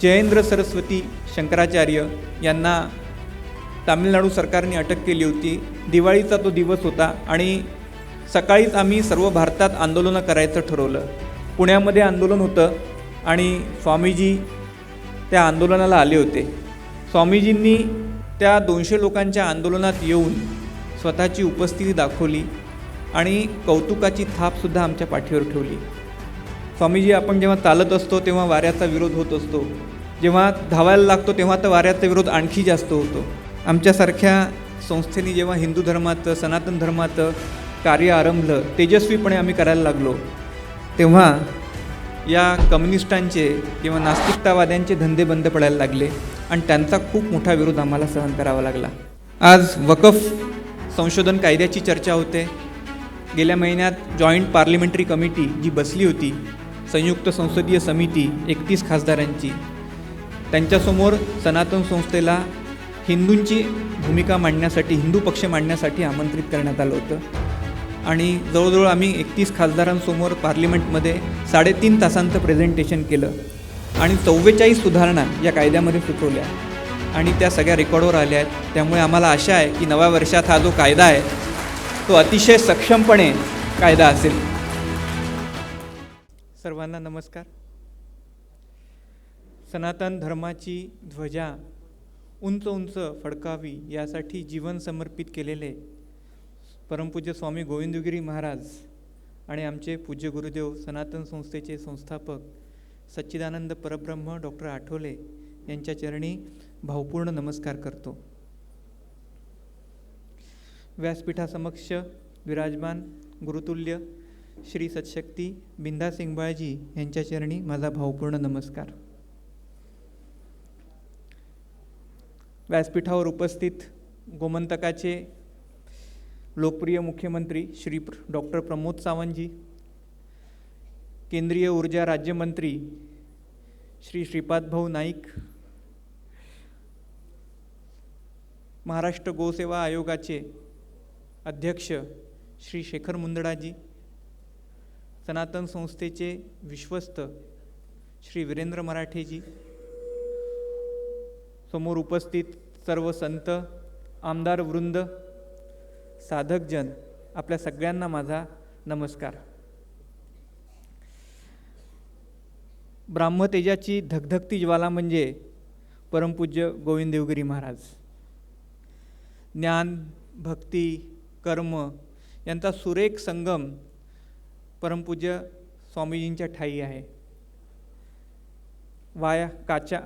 जयेंद्र सरस्वती शंकराचार्य यांना तामिळनाडू सरकारने अटक केली होती. दिवाळीचा तो दिवस होता आणि सकाळीच आम्ही सर्व भारतात आंदोलनं करायचं ठरवलं. पुण्यामध्ये आंदोलन होतं आणि स्वामीजी त्या आंदोलनाला आले होते. स्वामीजींनी त्या दोनशे लोकांच्या आंदोलनात येऊन स्वतःची उपस्थिती दाखवली आणि कौतुकाची थापसुद्धा आमच्या पाठीवर ठेवली. स्वामीजी आपण जेव्हा चालत असतो तेव्हा वाऱ्याचा विरोध होत असतो. जेव्हा धावायला लागतो तेव्हा तर वाऱ्याचा विरोध आणखी जास्त होतो. आमच्यासारख्या संस्थेने जेव्हा हिंदू धर्माचं सनातन धर्माचं कार्य आरंभलं तेजस्वीपणे आम्ही करायला लागलो तेव्हा या कम्युनिस्टांचे किंवा नास्तिकतावाद्यांचे धंदे बंद पडायला लागले आणि त्यांचा खूप मोठा विरोध आम्हाला सहन करावा लागला. आज वकफ संशोधन कायद्याची चर्चा होते. गेल्या महिन्यात जॉईंट पार्लिमेंटरी कमिटी जी बसली होती संयुक्त संसदीय समिती एकतीस खासदारांची. त्यांच्यासमोर सनातन संस्थेला हिंदूंची भूमिका मांडण्यासाठी हिंदू पक्ष मांडण्यासाठी आमंत्रित करण्यात आलं होतं. आणि जवळजवळ आम्ही एकतीस खासदारांसमोर पार्लिमेंटमध्ये साडेतीन तासांचं प्रेझेंटेशन केलं आणि चव्वेचाळीस सुधारणा या कायद्यामध्ये सुचवल्या. आणि त्या सगळ्या रेकॉर्डवर आल्या आहेत. त्यामुळे आम्हाला आशा आहे की नव्या वर्षात हा जो कायदा आहे तो अतिशय सक्षमपणे कायदा असेल. सर्वांना नमस्कार. सनातन धर्माची ध्वजा उंच उंच फडकावी यासाठी जीवन समर्पित केलेले परमपूज्य स्वामी गोविंदगिरी महाराज आणि आमचे पूज्य गुरुदेव सनातन संस्थेचे संस्थापक सच्चिदानंद परब्रह्म डॉक्टर आठवले यांच्या चरणी भावपूर्ण नमस्कार करतो. व्यासपीठासमक्ष विराजमान गुरुतुल्य श्री सत्शक्ती बिंदा सिंगबाळजी यांच्या चरणी माझा भावपूर्ण नमस्कार. व्यासपीठावर उपस्थित गोमंतकाचे लोकप्रिय मुख्यमंत्री श्री डॉक्टर प्रमोद सावंतजी केंद्रीय ऊर्जा राज्यमंत्री श्री श्रीपाद भाऊ नाईक महाराष्ट्र गोसेवा आयोगाचे अध्यक्ष श्री शेखर मुंदडाजी सनातन संस्थेचे विश्वस्त श्री वीरेंद्र मराठेजी. समोर उपस्थित सर्व संत आमदार वृंद साधकजन आपल्या सगळ्यांना माझा नमस्कार. ब्राह्मतेजाची धगधगती ज्वाला म्हणजे परमपूज्य गोविंद देवगिरी महाराज. ज्ञान भक्ती कर्म यांचा सुरेख संगम परमपूज्य स्वामीजींच्या ठाई आहे. वाया काच्या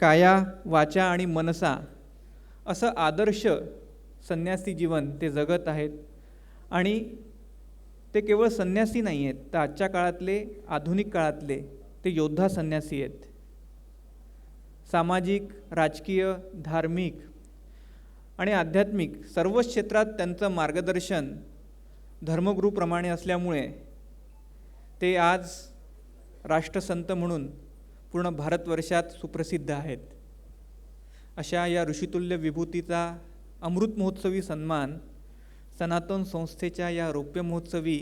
काया वाचा आणि मनसा असं आदर्श संन्यासी जीवन ते जगत आहेत. आणि ते केवळ संन्यासी नाही आहेत तर आजच्या काळातले आधुनिक काळातले ते योद्धा संन्यासी आहेत. सामाजिक राजकीय धार्मिक आणि आध्यात्मिक सर्वच क्षेत्रात त्यांचं मार्गदर्शन धर्मगुरूप्रमाणे असल्यामुळे ते आज राष्ट्रसंत म्हणून पूर्ण भारतवर्षात सुप्रसिद्ध आहेत. अशा या ऋषितुल्य विभूतीचा अमृत महोत्सवी सन्मान सनातन संस्थेच्या या रौप्य महोत्सवी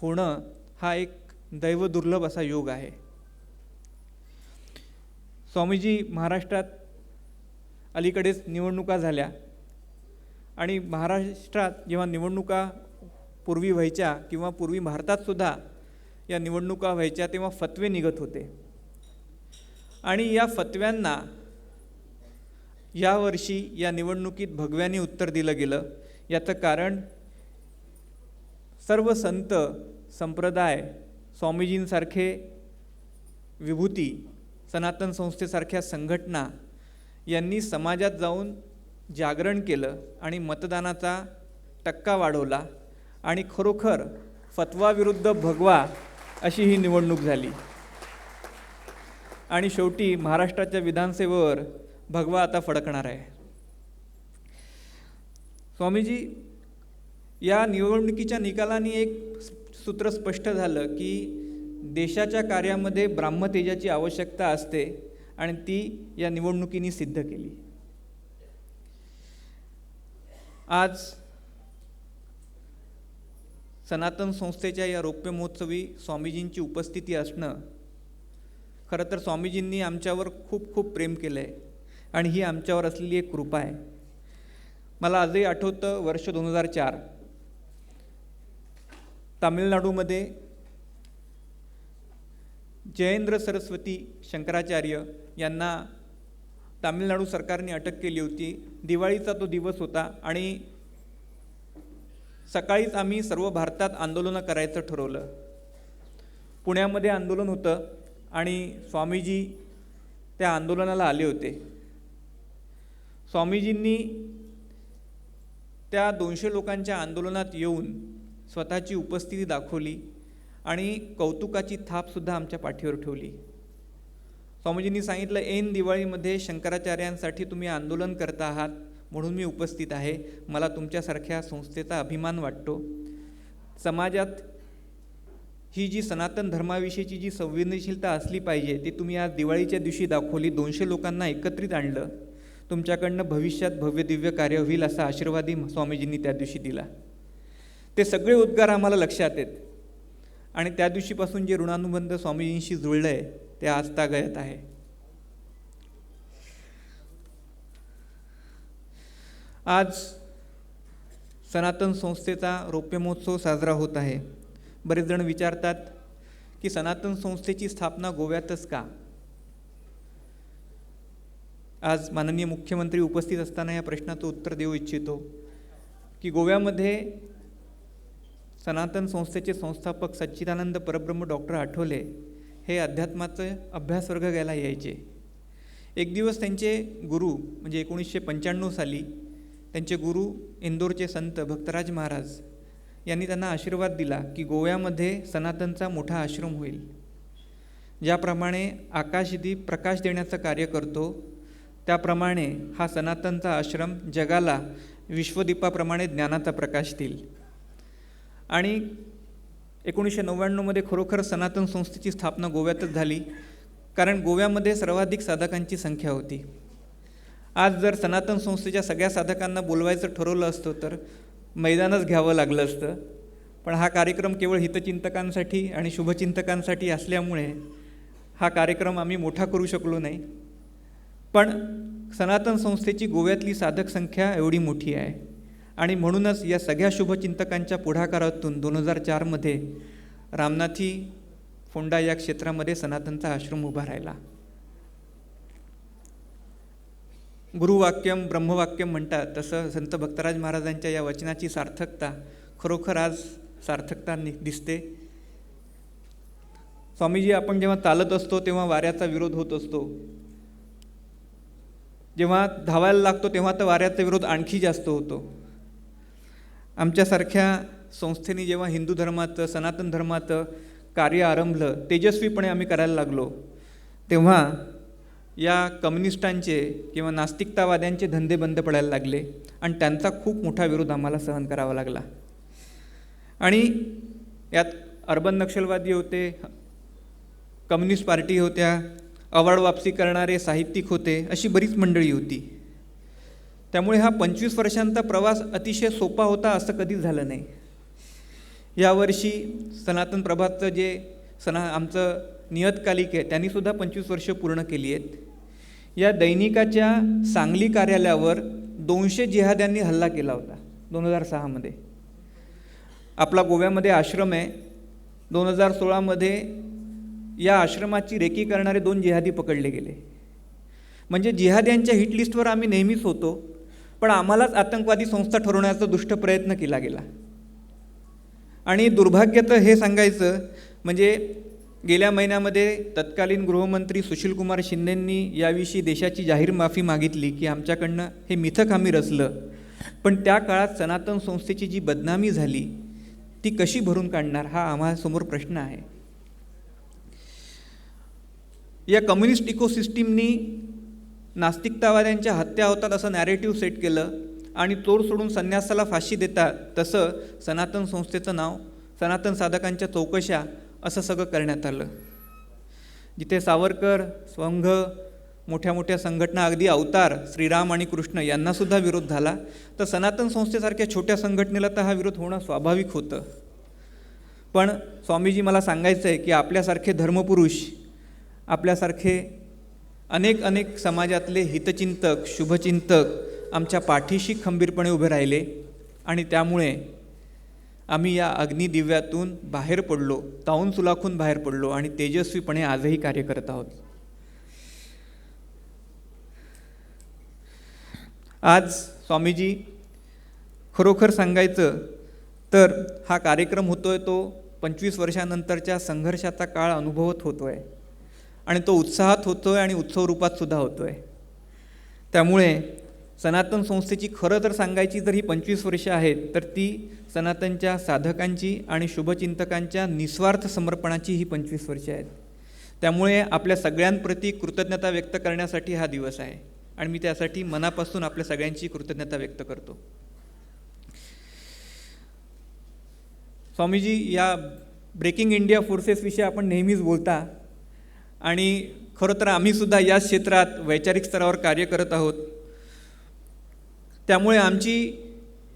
होणं हा एक दैवदुर्लभ असा योग आहे. स्वामीजी महाराष्ट्रात अलीकडेच निवडणुका झाल्या आणि महाराष्ट्रात जेव्हा निवडणुका पूर्वी व्हायच्या किंवा पूर्वी भारतातसुद्धा या निवडणुका व्हायच्या तेव्हा फतवे निघत होते. आणि या फतव्यांना यावर्षी या निवडणुकीत भगव्याने उत्तर दिलं गेलं. याचं कारण सर्व संत संप्रदाय स्वामीजींसारखे विभूती सनातन संस्थेसारख्या संघटना यांनी समाजात जाऊन जागरण केलं आणि मतदानाचा टक्का वाढवला. आणि खरोखर फतवाविरुद्ध भगवा अशी ही निवडणूक झाली. आणि शेवटी महाराष्ट्राच्या विधानसभेवर भगवा आता फडकणार आहे. स्वामीजी या निवडणुकीच्या निकालाने एक सूत्र स्पष्ट झालं की देशाच्या कार्यामध्ये ब्राह्मतेजाची आवश्यकता असते आणि ती या निवडणुकीने सिद्ध केली. आज सनातन संस्थेच्या या रौप्य महोत्सवी स्वामीजींची उपस्थिती असणं खरं तर स्वामीजींनी आमच्यावर खूप खूप प्रेम केलं आहे आणि ही आमच्यावर असलेली एक कृपा आहे. मला आजही आठवतं वर्ष दोन हजार चार. तामिळनाडूमध्ये जयेंद्र सरस्वती शंकराचार्य यांना तामिळनाडू सरकारने अटक केली होती. दिवाळीचा तो दिवस होता आणि सकाळीच आम्ही सर्व भारतात आंदोलनं करायचं ठरवलं. पुण्यामध्ये आंदोलन होतं आणि स्वामीजी त्या आंदोलनाला आले होते. स्वामीजींनी त्या दोनशे लोकांच्या आंदोलनात येऊन स्वतःची उपस्थिती दाखवली आणि कौतुकाची थापसुद्धा आमच्या पाठीवर ठेवली. स्वामीजींनी सांगितलं ऐन दिवाळीमध्ये शंकराचार्यांसाठी तुम्ही आंदोलन करता आहात. म्हणून मी उपस्थित आहे. मला तुमच्यासारख्या संस्थेचा अभिमान वाटतो. समाजात ही जी सनातन धर्माविषयीची जी संवेदनशीलता असली पाहिजे ती तुम्ही आज दिवाळीच्या दिवशी दाखवली दोनशे लोकांना एकत्रित आणलं. तुमच्याकडनं भविष्यात भव्य दिव्य कार्य होईल असा आशीर्वादी स्वामीजींनी त्या दिवशी दिला. ते सगळे उद्गार आम्हाला लक्षात आहेत. आणि त्या दिवशीपासून जे ऋणानुबंध स्वामीजींशी जुळलं आहे ते आजतागयत आहे. आज सनातन संस्थेचा रौप्यमहोत्सव साजरा होत आहे. बरेच जण विचारतात की सनातन संस्थेची स्थापना गोव्यातच का? आज माननीय मुख्यमंत्री उपस्थित असताना या प्रश्नाचं उत्तर देऊ इच्छितो की गोव्यामध्ये सनातन संस्थेचे संस्थापक सच्चिदानंद परब्रह्म डॉक्टर आठवले हे अध्यात्माचं अभ्यासवर्ग घ्यायला यायचे. एक दिवस त्यांचे गुरु म्हणजे एकोणीसशे पंच्याण्णव साली त्यांचे गुरु इंदोरचे संत भक्तराज महाराज यांनी त्यांना आशीर्वाद दिला की गोव्यामध्ये सनातनचा मोठा आश्रम होईल. ज्याप्रमाणे आकाशदीप प्रकाश देण्याचं कार्य करतो त्याप्रमाणे हा सनातनचा आश्रम जगाला विश्वदीपाप्रमाणे ज्ञानाचा प्रकाश देईल. आणि एकोणीसशे नव्याण्णवमध्ये खरोखर सनातन संस्थेची स्थापना गोव्यातच झाली कारण गोव्यामध्ये सर्वाधिक साधकांची संख्या होती. आज जर सनातन संस्थेच्या सगळ्या साधकांना बोलवायचं ठरवलं असतं तर मैदानच घ्यावं लागलं असतं. पण हा कार्यक्रम केवळ हितचिंतकांसाठी आणि शुभचिंतकांसाठी असल्यामुळे हा कार्यक्रम आम्ही मोठा करू शकलो नाही. पण सनातन संस्थेची गोव्यातली साधक संख्या एवढी मोठी आहे. आणि म्हणूनच या सगळ्या शुभचिंतकांच्या पुढाकारातून दोन हजार चारमध्ये रामनाथी फोंडा या क्षेत्रामध्ये सनातनचा आश्रम उभा राहिला. गुरुवाक्यम ब्रह्मवाक्यम म्हणतात. तसं संत भक्तराज महाराजांच्या या वचनाची सार्थकता खरोखर आज सार्थकता नि दिसते. स्वामीजी आपण जेव्हा चालत असतो तेव्हा वाऱ्याचा विरोध होत असतो. जेव्हा धावायला लागतो तेव्हा तर वाऱ्याचा विरोध आणखी जास्त होतो. आमच्यासारख्या संस्थेने जेव्हा हिंदू धर्माचं सनातन धर्माचं कार्य आरंभलं तेजस्वीपणे आम्ही करायला लागलो तेव्हा या कम्युनिस्टांचे किंवा नास्तिकतावाद्यांचे धंदे बंद पडायला लागले आणि त्यांचा खूप मोठा विरोध आम्हाला सहन करावा लागला. आणि यात अर्बन नक्षलवादी होते कम्युनिस्ट पार्टी होत्या अवार्ड वापसी करणारे साहित्यिक होते अशी बरीच मंडळी होती. त्यामुळे हा पंचवीस वर्षांचा प्रवास अतिशय सोपा होता असं कधीच झालं नाही. यावर्षी सनातन प्रभातचं जे सना आमचं नियतकालिक आहे. त्यांनीसुद्धा पंचवीस वर्ष पूर्ण केली आहेत. या दैनिकाच्या सांगली कार्यालयावर दोनशे जिहाद्यांनी हल्ला केला होता दोन हजार सहामध्ये. आपला गोव्यामध्ये आश्रम आहे. दोन हजार सोळामध्ये या आश्रमाची रेकी करणारे दोन जिहादी पकडले गेले. म्हणजे जिहाद्यांच्या हिटलिस्टवर आम्ही नेहमीच होतो पण आम्हालाच आतंकवादी संस्था ठरवण्याचा दुष्ट प्रयत्न केला गेला. आणि दुर्भाग्य तर हे सांगायचं म्हणजे गेल्या महिन्यामध्ये तत्कालीन गृहमंत्री सुशीलकुमार शिंदेंनी याविषयी देशाची जाहीर माफी मागितली की आमच्याकडनं हे मिथक आम्ही रचलं पण त्या काळात सनातन संस्थेची जी बदनामी झाली ती कशी भरून काढणार हा आम्हासमोर प्रश्न आहे. या कम्युनिस्ट इकोसिस्टीमनी नास्तिकतावाद्यांच्या हत्या होतात असं नॅरेटिव्ह सेट केलं आणि तोड सोडून संन्यासाला फाशी देतात तसं सनातन संस्थेचं नाव सनातन साधकांच्या चौकशा असं सगळं करण्यात आलं. जिथे सावरकर स्वंघ मोठ्या मोठ्या संघटना अगदी अवतार श्रीराम आणि कृष्ण यांनासुद्धा विरोध झाला तर सनातन संस्थेसारख्या छोट्या संघटनेला तर हा विरोध होणं स्वाभाविक होतं. पण स्वामीजी मला सांगायचं आहे की आपल्यासारखे धर्मपुरुष आपल्यासारखे अनेक अनेक समाजातले हितचिंतक शुभचिंतक आमच्या पाठीशी खंबीरपणे उभे राहिले आणि त्यामुळे आम्ही या अग्निदिव्यातून बाहेर पडलो ताऊन सुलाखून बाहेर पडलो आणि तेजस्वीपणे आजही कार्य करत आहोत. आज स्वामीजी खरोखर सांगायचं तर हा कार्यक्रम होतोय तो पंचवीस वर्षानंतरच्या संघर्षाचा काळ अनुभवत होतोय आणि तो उत्साहात होतोय आणि उत्सव रूपात सुद्धा होतोय. त्यामुळे सनातन संस्थेची खरं तर सांगायची जर ही पंचवीस वर्षे आहेत तर ती सनातनच्या साधकांची आणि शुभचिंतकांच्या निस्वार्थ समर्पणाची ही पंचवीस वर्षे आहेत. त्यामुळे आपल्या सगळ्यांप्रती कृतज्ञता व्यक्त करण्यासाठी हा दिवस आहे आणि मी त्यासाठी मनापासून आपल्या सगळ्यांची कृतज्ञता व्यक्त करतो. स्वामीजी या ब्रेकिंग इंडिया फोर्सेसविषयी आपण नेहमीच बोलता आणि खरं तर आम्हीसुद्धा या क्षेत्रात वैचारिक स्तरावर कार्य करत आहोत. त्यामुळे आमची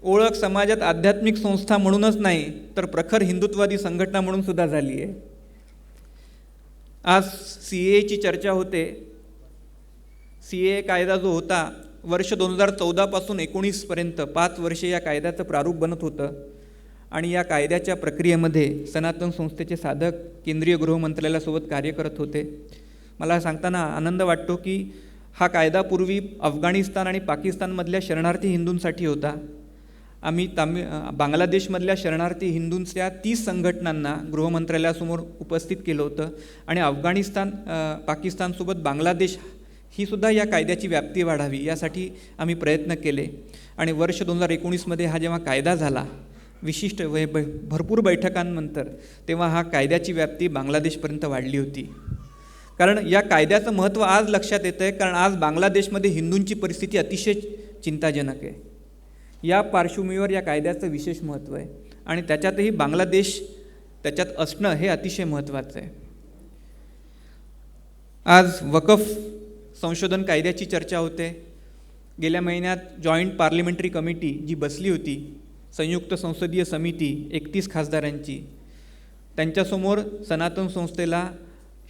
ओळख समाजात आध्यात्मिक संस्था म्हणूनच नाही तर प्रखर हिंदुत्वादी संघटना म्हणून सुद्धा झाली आहे. आज सी एची चर्चा होते. सी ए कायदा जो होता वर्ष दोन हजार चौदापासून एकोणीसपर्यंत पाच वर्षे या कायद्याचं प्रारूप बनत होतं. आणि या कायद्याच्या प्रक्रियेमध्ये सनातन संस्थेचे साधक केंद्रीय गृहमंत्रालयासोबत कार्य करत होते. मला सांगताना आनंद वाटतो की हा कायदा पूर्वी अफगाणिस्तान आणि पाकिस्तानमधल्या शरणार्थी हिंदूंसाठी होता. आम्ही तामिळ बांगलादेशमधल्या शरणार्थी हिंदूंच्या तीस संघटनांना गृहमंत्रालयासमोर उपस्थित केलं होतं आणि अफगाणिस्तान पाकिस्तानसोबत बांगलादेश ही सुद्धा या कायद्याची व्याप्ती वाढावी यासाठी आम्ही प्रयत्न केले. आणि वर्ष दोन हजार एकोणीसमध्ये हा जेव्हा कायदा झाला विशिष्ट वै भरपूर बैठकांनंतर तेव्हा हा कायद्याची व्याप्ती बांगलादेशपर्यंत वाढली होती. कारण या कायद्याचं महत्त्व आज लक्षात येतं आहे कारण आज बांगलादेशमध्ये हिंदूंची परिस्थिती अतिशय चिंताजनक आहे. या पार्श्वभूमीवर या कायद्याचं विशेष महत्त्व आहे. आणि त्याच्यातही बांगलादेश त्याच्यात असणं हे अतिशय महत्त्वाचं आहे. आज वकफ संशोधन कायद्याची चर्चा होते. गेल्या महिन्यात जॉईंट पार्लिमेंटरी कमिटी जी बसली होती संयुक्त संसदीय समिती एकतीस खासदारांची त्यांच्यासमोर सनातन संस्थेला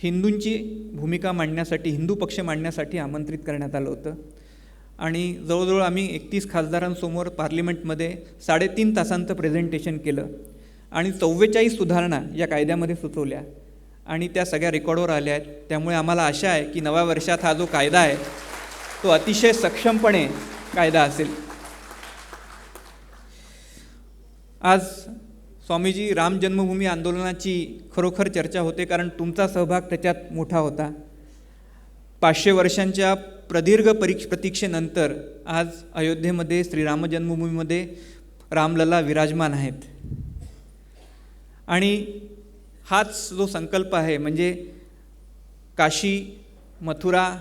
हिंदूंची भूमिका मांडण्यासाठी हिंदू पक्ष मांडण्यासाठी आमंत्रित करण्यात आलं होतं. आणि जवळजवळ आम्ही एकतीस खासदारांसमोर पार्लिमेंटमध्ये साडेतीन तासांचं प्रेझेंटेशन केलं आणि चव्वेचाळीस सुधारणा या कायद्यामध्ये सुचवल्या. आणि त्या सगळ्या रेकॉर्डवर आल्या आहेत. त्यामुळे आम्हाला आशा आहे की नव्या वर्षात हा जो कायदा आहे तो अतिशय सक्षमपणे कायदा असेल. आज स्वामीजी राम जन्मभूमी आंदोलनाची खरोखर चर्चा होते कारण तुमचा सहभाग त्याच्यात मोठा होता. पाचशे वर्षांच्या प्रदीर्घ परीक्ष प्रतीक्षेनंतर आज अयोध्येमध्ये श्रीराम जन्मभूमीमध्ये रामलला विराजमान आहेत. आणि हाच जो संकल्प आहे म्हणजे काशी मथुरा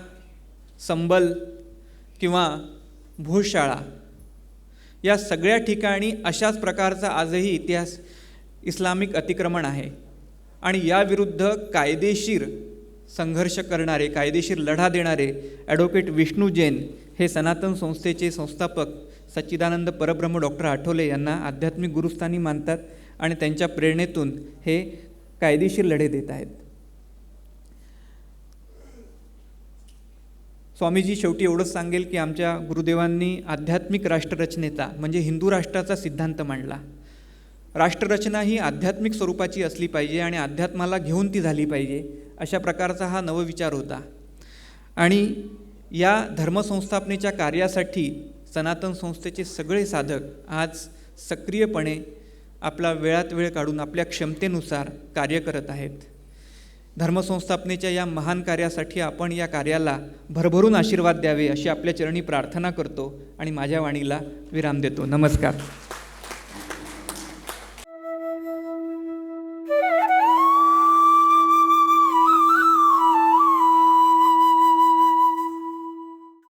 संबल किंवा भूशाळा या सगळ्या ठिकाणी अशाच प्रकारचा आजही इतिहास इस्लामिक अतिक्रमण आहे. आणि याविरुद्ध कायदेशीर संघर्ष करणारे कायदेशीर लढा देणारे ॲडव्होकेट विष्णू जैन हे सनातन संस्थेचे संस्थापक सच्चिदानंद परब्रह्म डॉक्टर आठवले यांना आध्यात्मिक गुरुस्थानी मानतात आणि त्यांच्या प्रेरणेतून हे कायदेशीर लढे देत आहेत. स्वामीजी शेवटी एवढंच सांगेल की आमच्या गुरुदेवांनी आध्यात्मिक राष्ट्ररचनेचा म्हणजे हिंदू राष्ट्राचा सिद्धांत मांडला. राष्ट्ररचना ही आध्यात्मिक स्वरूपाची असली पाहिजे आणि अध्यात्माला घेऊन ती झाली पाहिजे अशा प्रकारचा हा नवविचार होता. आणि या धर्मसंस्थापनेच्या कार्यासाठी सनातन संस्थेचे सगळे साधक आज सक्रियपणे आपला वेळात वेळ काढून आपल्या क्षमतेनुसार कार्य करत आहेत. धर्मसंस्थापनेच्या या महान कार्यासाठी आपण या कार्याला भरभरून आशीर्वाद द्यावे अशी आपल्या चरणी प्रार्थना करतो आणि माझ्या वाणीला विराम देतो. नमस्कार.